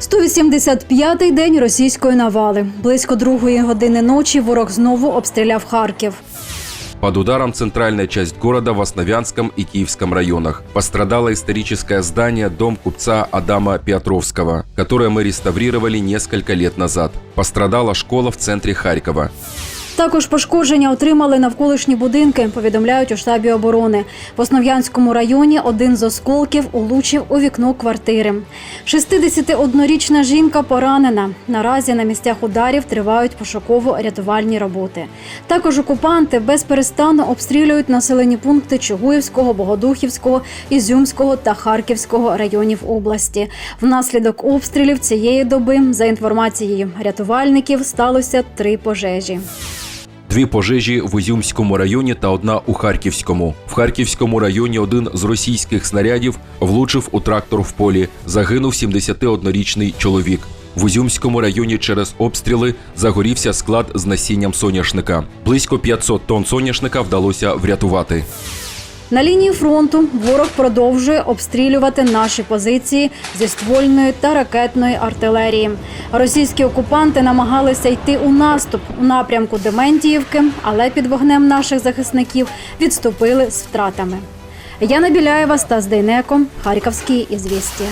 185-й день російської навали. Близько другої години ночі ворог знову обстріляв Харків. Под ударом центральная часть города в Основянском и Киевском районах. Пострадало историческое здание «Дом купца Адама Петровского», которое мы реставрировали несколько лет назад. Пострадала школа в центре Харькова. Також пошкодження отримали навколишні будинки, повідомляють у штабі оборони. В Основ'янському районі один з осколків улучив у вікно квартири. 61-річна жінка поранена. Наразі на місцях ударів тривають пошуково-рятувальні роботи. Також окупанти безперестанно обстрілюють населені пункти Чугуївського, Богодухівського, Ізюмського та Харківського районів області. Внаслідок обстрілів цієї доби, за інформацією рятувальників, сталося три пожежі. Дві пожежі в Ізюмському районі та одна у Харківському. В Харківському районі один з російських снарядів влучив у трактор в полі. Загинув 71-річний чоловік. В Узюмському районі через обстріли загорівся склад з насінням соняшника. Близько 500 тонн соняшника вдалося врятувати. На лінії фронту ворог продовжує обстрілювати наші позиції зі ствольної та ракетної артилерії. Російські окупанти намагалися йти у наступ у напрямку Дементіївки, але під вогнем наших захисників відступили з втратами. Яна Біляєва, Стас Дейнеко, Харківські ізвістія.